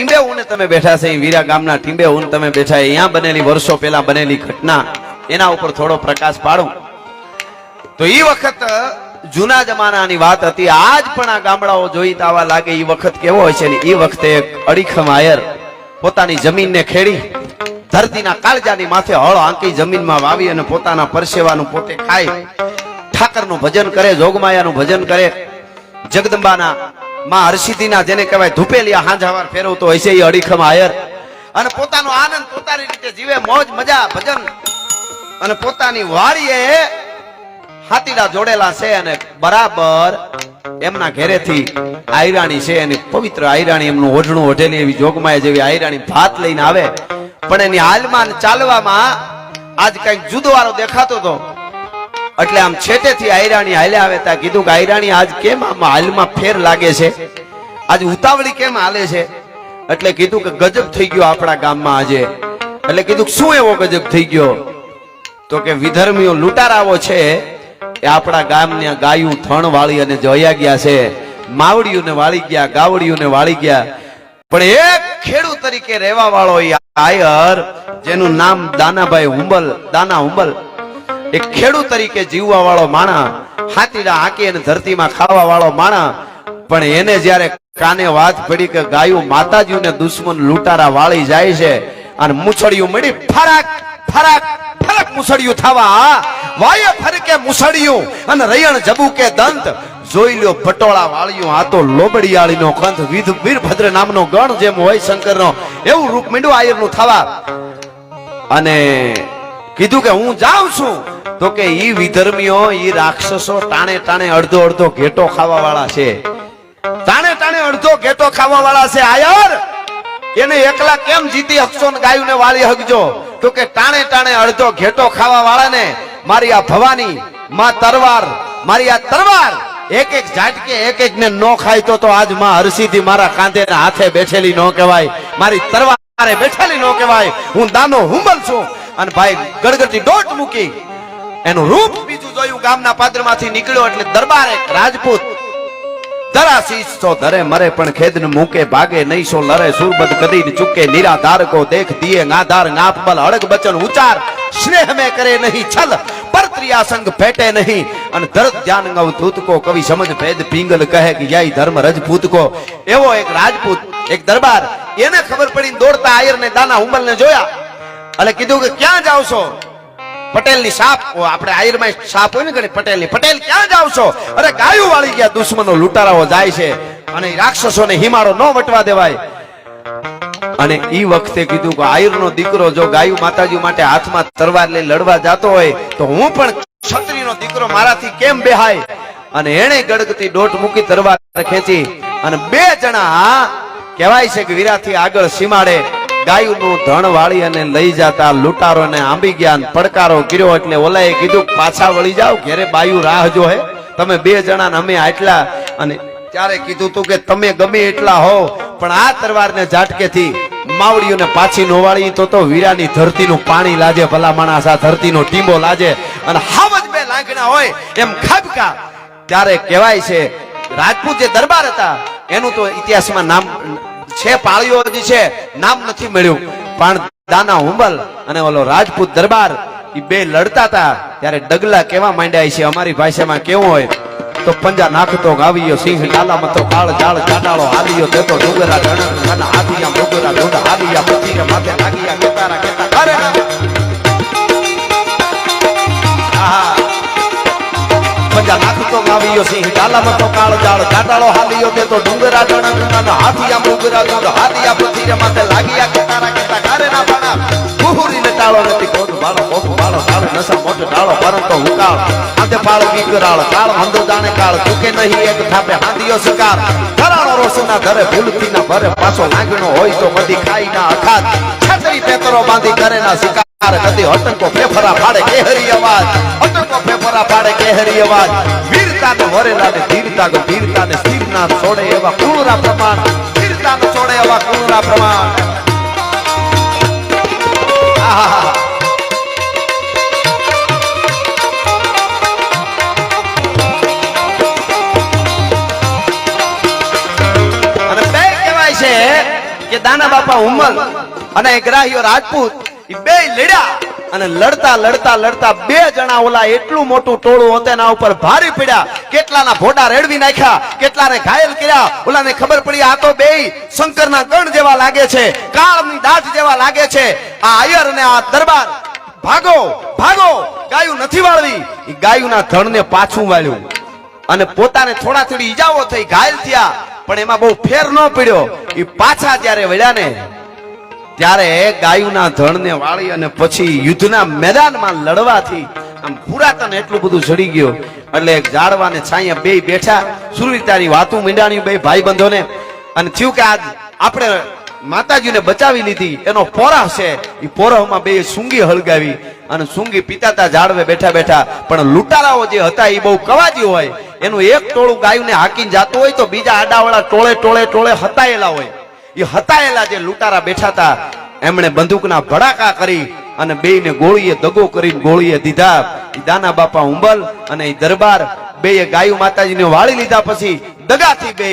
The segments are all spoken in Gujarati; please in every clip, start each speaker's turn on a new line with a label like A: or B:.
A: ટીંબે ઉને તમે બેઠા છે વીરા ગામના ટીંબે ઉન તમે બેઠા અહીંયા બનેલી વર્ષો પહેલા બનેલી ઘટના, એના ઉપર થોડો પ્રકાશ પાડું. તો એ વખત જૂના જમાનાની વાત હતી, આજ પણ આ ગામડાઓ જોઈ તો આવા લાગે એ વખત કેવો હોય છે ને એ વખતે એક અડીખમ આયર પોતાની જમીનને ખેડી, ધરતીના કાળજાની માથે હળ આંકી જમીનમાં વાવી અને પોતાના પરસેવાનું પોતે ખાય. ઠાકરનું ભજન કરે, જોગમાયાનું ભજન કરે. જગદંબાના માં હર્ષિદીના જેને કહેવાય ધૂપેલિયા હાંજાવાર ફેરવતો હોય છે, એ અડીખમ આયર. અને પોતાનો આનંદ પોતાની રીતે જીવે, મોજ, મજા, ભજન. અને પોતાની વાડીએ હાથીડા જોડેલા છે અને બરાબર એમના ઘેરેથી આયરાણી છે, એની પવિત્ર આયરાણી, એમનું ઓઢણું ઓઢેલી એવી જોગમાય જેવી આયરાણી ભાત લઈને આવે. પણ એની હાલમાં ચાલવામાં આજ કંઈક જુદો વાળો દેખાતો હતો એટલે આમ છેટેથી આયરાણી હાલે આવે ત્યાં કીધું કે, આયરાણી, આજ કેમ આમ હાલમાં ફેર લાગે છે? આજ ઉતાવળી કેમ હાલે છે? એટલે કીધું કે, ગજબ થઈ ગયો આપણા ગામમાં આજે. એટલે કીધું કે, શું એવો ગજબ થઈ ગયો? તો કે, વિધર્મીઓ લૂંટારાઓ છે. એ આપણા ગામની ગાયું થણ વાળી અને જોયા ગયા છે. માવડીઓને વાળી ગયા, ગાવડીઓને વાળી ગયા. પણ એક ખેડૂત તરીકે રહેવા વાળો આયર, જેનું નામ દાનાભાઈ હુંબલ, દાના હુંબલ એક ખેડૂત તરીકે જીવવા વાળો માણા હાથીડા હાંકી અને ધરતીમાં ખાવા વાળો માણા પણ એને જ્યારે કાને વાત પડી કે ગાયું માતાજીને દુશ્મન લૂંટારા વાળી જાય છે અને મૂછડિયું મળી, ફરાક ફરાક, ફરક મુસળિયું થવા, વાય ફરકે મુસળિયું અને રયણ જબુ કે દંત. જોઈ લ્યો પટોળા વાળ્યું, આ તો લોબડિયાળીનો કંથ વિધ વીરભદ્ર નામનો ગણ જેમ હોય શંકરનો, એવું રૂપ મીંડું આયરનું થવા. અને કીધું કે હું જાઉં છું. તો કે ઈ વિધર્મીઓ, ઈ રાક્ષસો ટાણે ટાણે અડધો અડધો ઘેટો ખાવા વાળા છે. ટાણે ટાણે અડધો ઘેટો ખાવા વાળા છે, આયર! એને એકલા કેમ જીતી હકશો ને ગાયુંને વાળી હકજો? તો કે ટાણે ટાણે અડધો ઘેટો ખાવા વાળાને મારી આ ભવાની, માં તરવાર, મારી આ તરવાર! એક એક ઝાટકે, એક એક ને નો ખાય તો તો આજમાં હરસીથી મારા કાંધે હાથે બેઠેલી નો કહેવાય. મારી તરવારે બેઠેલી નો કહેવાય. હું દાનો હુંબલ છું. અને ભાઈ ગડગડતી ડોટ મૂકી એનું રૂપ બીજું જોયું, ગામના પાદરમાંથી નીકળ્યો એટલે દરબાર રાજપૂત છલ પર ત્રિયા સંગ ફેટે નહીં, અને કવિ સમજ ભેદ પિંગલ કહે ધર્મ રજપૂત કો એવો એક રાજપૂત, એક દરબાર, એને ખબર પડી દોડતા આયર ને દાના હુંબલ ને જોયા. એટલે કીધું કે ક્યાં જાવ છો? પટેલની સાપ આપણે આયરમાં સાપ હોય ને પટેલની પટેલ, ક્યાં જાવ છો? અરે ગાયું વાળી ગયા દુશ્મનો લૂંટારાઓ જાય છે. અને રાક્ષસોને હિમારો ન વટવા દેવાય. અને ઈ વખતે કીધું કે આયરનો દીકરો જો ગાયું માતાજી માટે હાથમાં તરવાર લઈ લડવા જતો હોય, તો હું પણ ક્ષત્રિયનો દીકરો મારાથી કેમ બેહાય? અને એણે ગડગતી દોટ મૂકી તરવાર ખેંચી. અને બે જણા કહેવાય છે કે વીરાથી આગળ સીમાડે. ગાયુંનું ધણ વાળી અને લઈ જતા લૂંટારોને આંબી ગયા પડકારો કર્યો એટલે ઓલાએ કીધું, પાછા વળી જાઓ, ઘેરે બાયું રાહ જો હે તમે બે જણા ને અમે આટલા અને ત્યારે કીધું તું કે, તમે ગમે એટલા હો, પણ આ તરવારને ઝાટકેથી માવડીઓને પાછી નોવાળી, તો તો વીરાની ધરતીનું પાણી લાજે, ભલા માણસ આ ધરતીનો ટીંબો લાજે. અને હાવજ બે લાગણા હોય, એમ ખાબકા. ત્યારે કહેવાય છે, રાજપૂત જે દરબાર હતા, એનું તો ઇતિહાસમાં નામ છે, પાળીઓ હજી છે, નામ નથી મળ્યું. પણ દાના હુંબલ અને ઓલો રાજપૂત દરબાર એ બે લડતા હતા, ત્યારે ડગલા કેવા માંડ્યા છે, અમારી ભાષામાં કેવું હોય? તો પંજા નાખતો, ગાવીયો સિંહ લાલા તો કાળ જાળ ચાટાળો હાલિયો તેતો ડુંગરા અને હાથિયા ડુંગરા ઢૂંઢ હાલિયા પતિને માથે લાગિયા કેતારા નાખતો ગાવીયો સિંહ ડાલામાં તો કાળ જાળ ચાટાળો હાલિયો તેતો ડુંગરા જણ હાથિયા ડુંગરા ઢૂંઢ હાલિયા પતિને માથે લાગિયા કેતારા કેતા કરે ના પાણા. કુહુરી ને ટાળો નથી કોટ બાળો કોટ બાળો ટાળો નસા મોટો ટાળો પરંતુ હુકાળ. હાથે પાળ કીકરાળ કાળ હંદો જાણે કાળ ચૂકે નહીં એક થાપે હાંધિયો શિકાર. ધરાણો રોસના ધરે ભૂલથી ના ભરે પાછો લાગણો હોય તો બધી ખાઈ ના અખાત. છત્રી પેતરો બાંધી કરે ના શિકાર. કદી હટકો ફેફરા ફાડે કેહરી અવાજ. હટકો ફેફરા પાડે કેહરી અવાજ. વીરતા ને વરેલા ને ધીરતા ગો ધીરતા ને સ્થિર ના છોડે એવા કુણરા પ્રમાણ. સ્થિરતા ને છોડે એવા કુણરા પ્રમાણ. આહા. કે દાના બાપા ઉમર અને ગ્રાહીઓ રાજપૂત બે લડ્યા. અને લડતા લડતા લડતા બે જણા ઓલા એટલું મોટું ટોળું હતું ઉપર ભારી પડ્યા. કેટલાના ભોડા રેડવી નાખ્યા, કેટલાને ઘાયલ કર્યા. ઓલાને ખબર પડી, આ તો બે શંકરના ગણ જેવા લાગે છે, કાળની દાઢ જેવા લાગે છે. આ આયર અને આ દરબાર, ભાગો ભાગો, ગાયું નથી વાળવી. એ ગાયુંના ધણને પાછું વાળ્યું. અને પોતાને થોડા થોડી ઈજાઓ થઈ, ઘાયલ થયા. પણ એમાં બહુ ફેર ન પડ્યો. એ પાછા જ્યારે વળ્યા ને ત્યારે ગાયુના ધણને વાળી અને પછી યુદ્ધના મેદાનમાં લડવાથી આમ પુરાતન એટલું બધું ચડી ગયું. એટલે એક ઝાડવાને છાંયા બે બેઠા. સુરવીરતાની વાતું મીંડાણી બે ભાઈ બંધોને અને થયું કે આજ આપણે માતાજીને બચાવી લીધી. એનો પોરાહ છે. એ પોરાહમાં બે સૂંગી હળગાવી અને સૂંગી પિતાતા ઝાડવે બેઠા બેઠા. પણ લૂંટારાઓ જે હતા એ બહુ કવાજી હોય. એનું એક ટોળું ગાયુને હાકીને જાતું હોય તો બીજા આડાવાળા ટોળે ટોળે ટોળે હતાયેલા હોય. એ હતાયેલા જે લૂંટારા બેઠા હતા, એમણે બંદૂકના ભડાકા કરી અને બેયને ગોળીએ દગો કરીને ગોળીએ દીધા. દાના બાપા ઉંબલ અને દરબાર બે ગાયું માતાજીને વાળી લીધા પછી દગાથી બે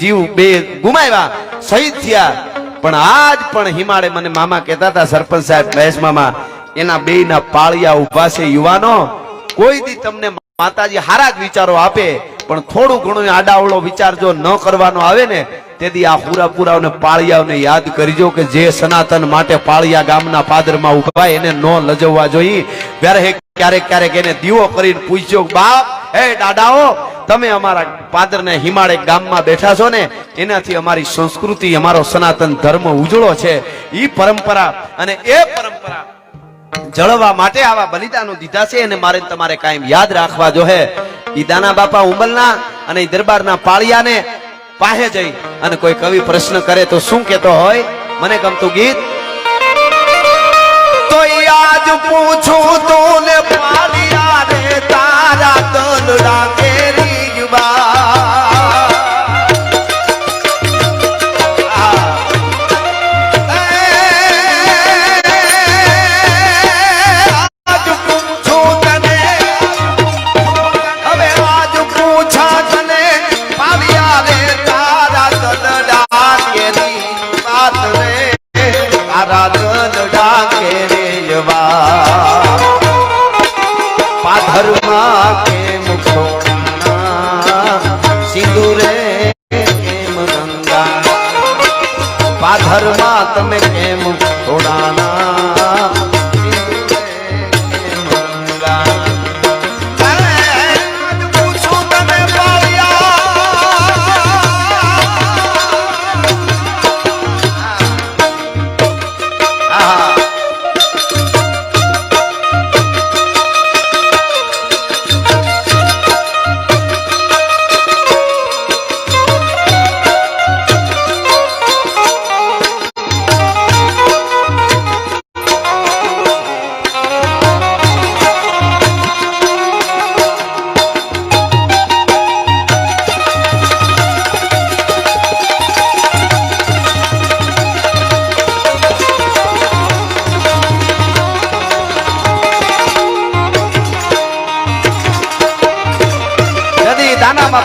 A: જીવ બે ગુમાવ્યા, શહીદ થયા. પણ આજ પણ હિમાળે મને મામા કહેતા હતા, સરપંચ સાહેબ, મહેશ મામા, એના બેયના પાળિયા ઊભા છે યુવાનો. કોઈ દી તમને માતાજી હારા જ વિચારો આપે, પણ થોડું ઘણું આડાવળો વિચાર જો ન કરવાનો આવે ને તેથી આ પૂરા પૂરાઓને પાળિયાઓને યાદ કરજો કે જે સનાતન માટે પાળિયા ગામના પાદરમાં ઊભા એને ન લજવવા જોઈએ. ત્યારે ક્યારેક ક્યારેક એને દીવો કરીને પૂછજો બાપ, હે દાદાઓ, તમે અમારા પાદરને હિમાળે ગામમાં બેઠા છો ને, એનાથી અમારી સંસ્કૃતિ, અમારો સનાતન ધર્મ ઉજળો છે. ઈ પરંપરા અને એ પરંપરા જળવા માટે આવા બલિદાનો દીધા છે અને મારે તમારે કાયમ યાદ રાખવા જો હે. ઈ દાના બાપા ઉંબલના અને દરબારના પાળિયાને પાસે જઈ અને કોઈ કવિ પ્રશ્ન કરે તો શું કેતો હોય? મને ગમતું ગીત? તો આજ પૂછું તું ને પાળિયા રે તારા તલડા કેરી જુબા પાધરમાં તમે કેમ ખોડાના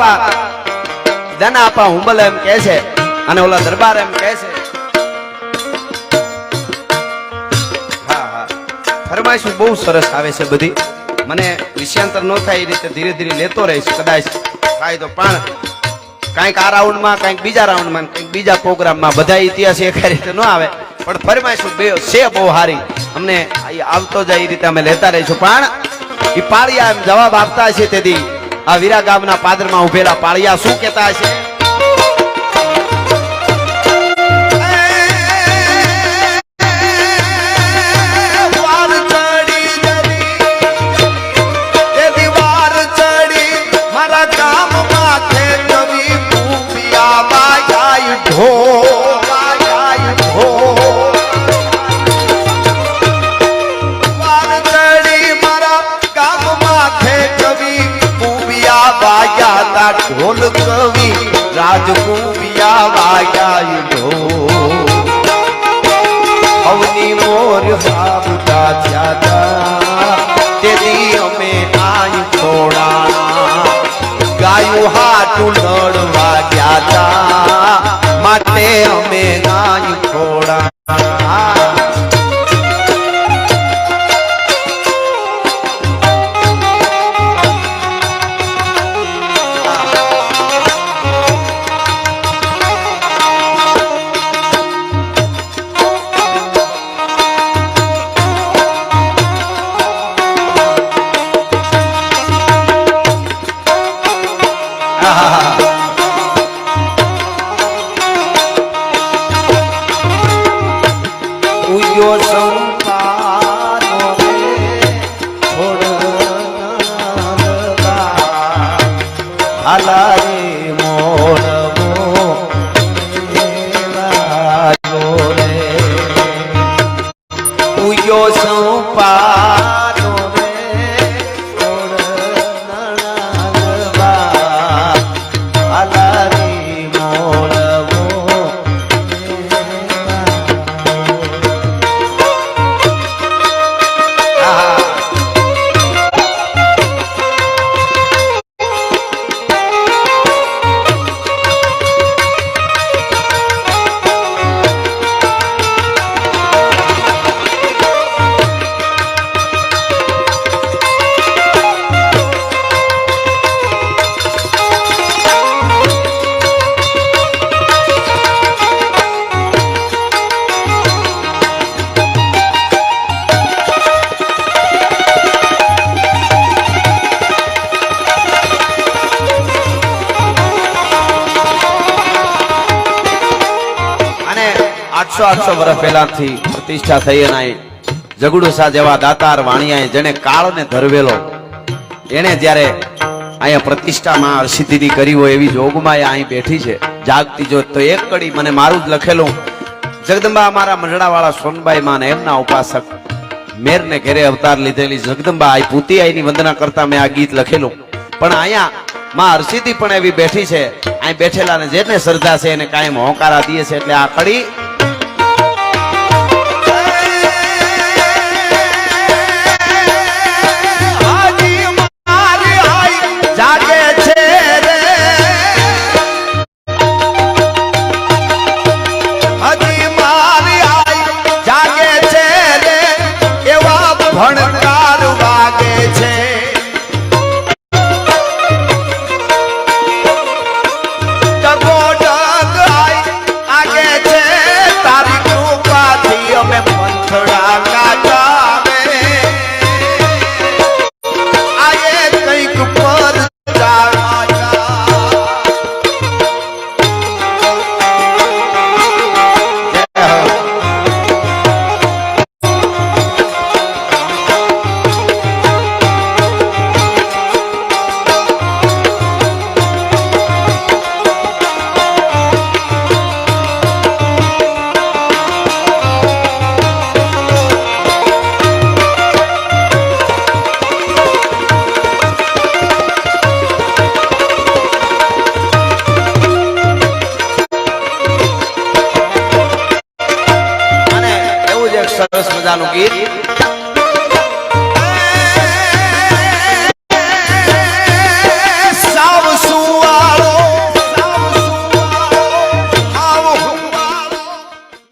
A: દાના ધન આપા હુંબલ એમ કે છે અને ઓલા દરબાર એમ કે છે. હા બહુ સરસ આવે છે બધી. મને વિષયાંતર ન થાય એ રીતે ધીરે ધીરે લેતો રહીશ, કદાચ થાય તો પણ. કાંઈક આ રાઉન્ડમાં, કાંઈક બીજા રાઉન્ડમાં, કંઈક બીજા પ્રોગ્રામમાં બધા ઇતિહાસ એક રીતે ન આવે. પણ ફરમાઈશું, બે છે બહુ હારી. અમને આવતો જાય એ રીતે અમે લેતા રહીશું. પણ એ પાળિયા એમ જવાબ આપતા છે તેથી આ વીરા ગામના પાદરમાં ઉભેલા પાળિયા શું કહેતા છે અમે કાંઈ છોડાણા ગાયું હાટું નડવા ગયા તા. માટે અમે કાંઈ થોડા सौपा આઠસો વર્ષ પહેલાથી પ્રતિષ્ઠા થઈ અને જગડુસા જેવા દાતાર વાણિયાએ જેને કાળને ધરવેલો એને જ્યારે અહીંયા પ્રતિષ્ઠામાં સિદ્ધિ કરી હોય એવી જોગમાં અહીં બેઠી છે. જાગતી જોત તો એક કડી મને મારું જ લખેલું, જગદંબા અમારા મંડળાવાળા સોનબાઈ માં એમના ઉપાસક મેરને ઘેરે અવતાર લીધેલી જગદંબા આ પૂતી આઈની વંદના કરતા મેં આ ગીત લખેલું. પણ અહીંયા માં હરસિદ્ધિ પણ એવી બેઠી છે, અહીં બેઠેલા ને જેને શ્રદ્ધા છે એને કાયમ હોંકારા દે છે એટલે આ કડી એવા